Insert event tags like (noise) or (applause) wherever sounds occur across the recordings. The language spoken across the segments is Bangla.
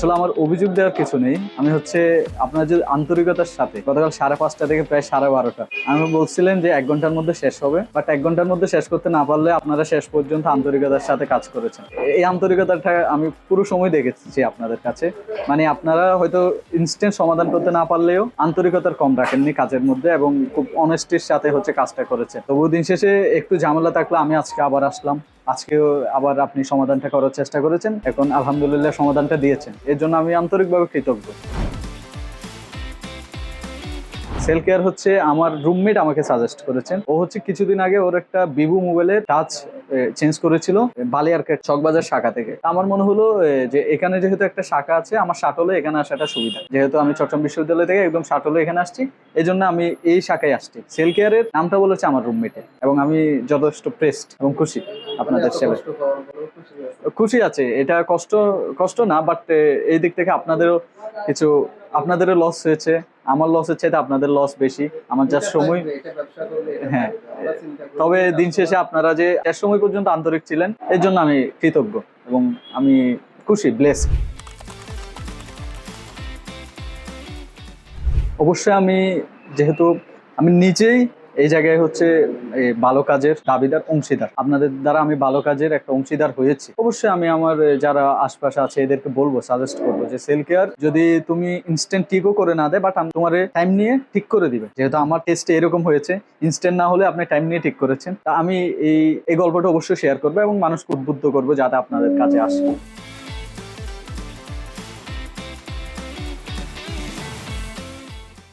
আসলে আমার অভিযোগ দেওয়ার কিছু নেই। আমি হচ্ছে আপনার যে আন্তরিকতার সাথে, গতকাল সাড়ে পাঁচটা থেকে প্রায় সাড়ে বারোটা। আমি বলছিলেন যে এক ঘণ্টার মধ্যে শেষ হবে বাট এক ঘণ্টার মধ্যে শেষ করতে না পারলে আপনারা শেষ পর্যন্ত আন্তরিকতার সাথে কাজ করেছেন। এই আন্তরিকতাটা আমি পুরো সময় দেখেছি আপনাদের কাছে। মানে আপনারা হয়তো ইনস্ট্যান্ট সমাধান করতে না পারলেও আন্তরিকতার কম রাখেননি কাজের মধ্যে এবং খুব অনেস্টির সাথে হচ্ছে কাজটা করেছে তবু দিন শেষে একটু ঝামেলা থাকলে, আমি আজকে আবার আসলাম। আজকেও আবার আপনি সমাধানটা করার চেষ্টা করেছেন। এখন আলহামদুলিল্লাহ সমাধানটা দিয়েছেন। এর জন্য আমি আন্তরিকভাবে কৃতজ্ঞ। সেল কেয়ার হচ্ছে আমার রুমমেট আমাকে সাজেস্ট করেছেন। ও হচ্ছে কিছুদিন আগে ওর একটা ভিভো মোবাইলের টাচ চেঞ্জ করেছিল বালিয়ারকেট চকবাজার শাখা থেকে। আমার মনে হলো যে এখানে যেহেতু একটা শাখা আছে আমার শাটলে এখানে আসাটা সুবিধা। যেহেতু আমি চট্টগ্রাম বিশ্ববিদ্যালয় থেকে একদম শাটলে এখানে আসছি এই জন্য আমি এই শাখায় আসছি। সেল কেয়ারের নামটা বলেছে আমার রুমমেটে এবং আমি যথেষ্ট প্রেসড এবং খুশি আপনাদের সেবায়। খুশি আছে এটা কষ্ট কষ্ট না বাট এই দিক থেকে আপনাদেরও কিছু আপনাদেরও লস হয়েছে। আমার লসের এটা আপনাদের লস বেশি। আমার যার সময় হ্যাঁ। তবে দিন শেষে আপনারা যে এক সময় পর্যন্ত আন্তরিক ছিলেন এর জন্য আমি কৃতজ্ঞ এবং আমি খুশি ব্লেস অবশ্যই আমি যেহেতু আমি নিজেই এই জায়গায় হচ্ছে ভালো কাজের দাবিদার অংশীদার। আপনাদের দ্বারা আমি ভালো কাজের একটা অংশীদার হয়েছি। অবশ্যই আমি আমার যারা আশপাশে আছে, এদেরকে বলব সাজেস্ট করব যে সেল কেয়ার যদি তুমি ইনস্ট্যান্ট ঠিকও করে না দেয় বাট আমি তোমার টাইম নিয়ে ঠিক করে দিবে। যেহেতু আমার টেস্টে এরকম হয়েছে ইনস্ট্যান্ট না হলে আপনি টাইম নিয়ে ঠিক করেছেন। তা আমি এই এই গল্পটা অবশ্যই শেয়ার করব এবং মানুষকে উদ্বুদ্ধ করব যাতে আপনাদের কাছে আসে।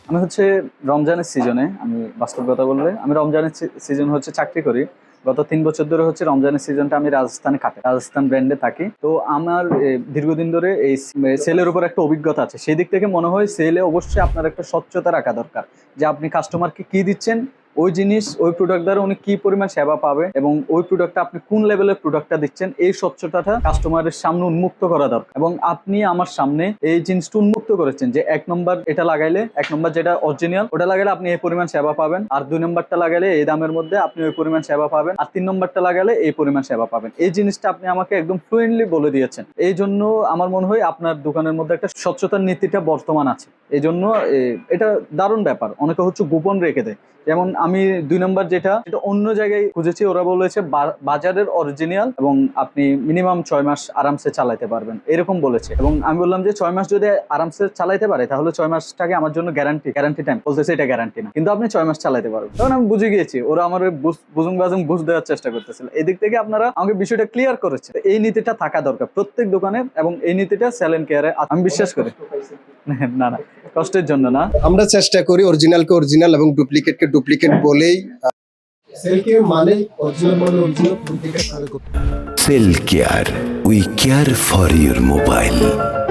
আমি হচ্ছে রমজানের সিজনে আমি বাস্তব কথা বললে, আমি রমজানের সিজন হচ্ছে চাকরি করি। গত তিন বছর ধরে হচ্ছে রমজানের সিজনটা আমি রাজস্থানে কাটে, রাজস্থান ব্র্যান্ডে থাকি। তো আমার দীর্ঘদিন ধরে এই সেলের উপর একটা অভিজ্ঞতা আছে। সেই দিক থেকে মনে হয় সেলে অবশ্যই আপনার একটা স্বচ্ছতা রাখা দরকার। যে আপনি কাস্টমারকে কি দিচ্ছেন, ওই জিনিস, ওই প্রোডাক্ট দ্বারা উনি কি পরিমাণ সেবা পাবে এবং ওই প্রোডাক্টটা আপনি কোন লেভেলের প্রোডাক্টটা দিচ্ছেন, এই স্বচ্ছতাটা কাস্টমারের সামনে উন্মুক্ত করা দরকার। এবং আপনি আমার সামনে এই জিনিসটা উন্মুক্ত করেছেন যে এক নম্বর এটা লাগাইলে, এক নম্বর যেটা অরিজিনাল ওটা লাগালে আপনি এই পরিমাণ সেবা পাবেন। আর দুই নম্বরটা লাগালে এই দামের মধ্যে আপনি ওই পরিমাণ সেবা পাবেন। আর তিন নম্বরটা লাগালে এই পরিমাণ সেবা পাবেন। এই জিনিসটা আপনি আমাকে একদম ফ্লুয়েন্টলি বলে দিয়েছেন। এই জন্য আমার মনে হয় আপনার দোকানের মধ্যে একটা স্বচ্ছতার নীতিটা বর্তমান আছে। এই জন্য এটা দারুণ ব্যাপার। অনেকে হচ্ছে গোপন রেখে দেয়। যেমন আমি দুই নম্বর যেটা এটা অন্য জায়গায় খুঁজেছি, ওরা বলেছে বাজারের অরিজিনাল এবং আপনি মিনিমাম ছয় মাস আরামসে চালাতে পারবেন। এরকম বলেছে। এবং আমি বললাম যে ছয় মাস যদি আরামসে চালাইতে পারে তাহলে ছয় মাসটাকে আমার জন্য গ্যারান্টি গ্যারান্টি টাইম বলতেছে এটা গ্যারান্টি না। কিন্তু আপনি ছয় মাস চালাইতে পারবেন। তখন আমি বুঝে গিয়েছি ওরা আমার বুঝ- বুজুং বুঝ দেওয়ার চেষ্টা করতেছিল। এদিক থেকে আপনারা আমাকে বিষয়টা ক্লিয়ার করেছে। এই নীতিটা থাকা দরকার প্রত্যেক দোকানের এবং এই নীতিটা স্যালেন কেয়ারে আমি বিশ্বাস করি। (laughs) না না কষ্টের জন্য না। আমরা চেষ্টা করি অরিজিনালকে অরিজিনাল এবং ডুপ্লিকেটকে ডুপ্লিকেট বলেই সেলকে মানে অরিজিনাল মানে original duplicate Cell Care. We care for your mobile.